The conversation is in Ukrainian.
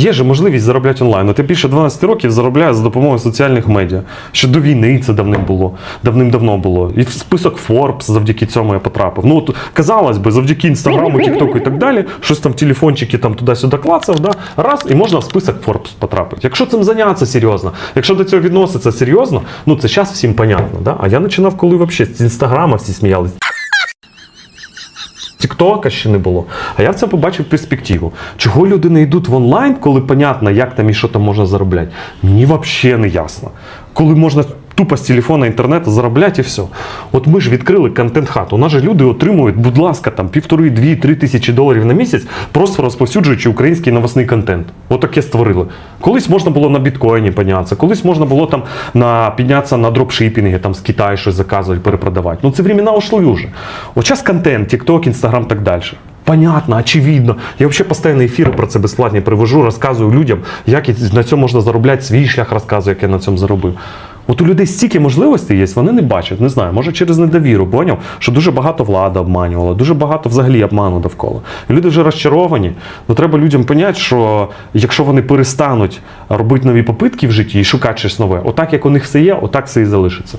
Є же можливість заробляти онлайн. От я більше 12 років заробляю за допомогою соціальних медіа. Ще до війни це давним було, давним-давно було. І в список Forbes завдяки цьому я потрапив. Ну, от, казалось би, завдяки інстаграму, тіктоку і так далі, щось там телефончики там туди-сюди клацав, да, раз, і можна в список Forbes потрапити. Якщо цим зайнятися серйозно, якщо до цього відноситься серйозно, ну це зараз всім понятно. Да? А я починав, коли взагалі з інстаграма всі сміялись. Тіктока ще не було. А я в це побачив перспективу. Чого люди не йдуть в онлайн, коли понятно, як там і що там можна заробляти? Мені взагалі не ясно. Коли можна тупо з телефона інтернету заробляти і все. От ми ж відкрили контент-хат. У нас же люди отримують, будь ласка, там півтори, дві, три тисячі доларів на місяць, просто розповсюджуючи український новосний контент. Отаке створили. Колись можна було на біткоїні піднятися, колись можна було там на піднятися на дропшипінги, там з Китаю щось заказувати, перепродавати. Ну це времена ушли вже. От зараз контент, TikTok, Instagram, так далі. Понятно, очевидно. Я взагалі постійно ефіри про це безплатні привожу, розказую людям, як на цьому можна заробляти, свій шлях розказую, як я на цьому заробив. От у людей стільки можливостей є, вони не бачать, не знаю, може через недовіру, поняв, що дуже багато влада обманювала, дуже багато взагалі обману довкола. Люди вже розчаровані. Ну треба людям поняти, що якщо вони перестануть робити нові попитки в житті і шукати щось нове, отак як у них все є, отак все і залишиться.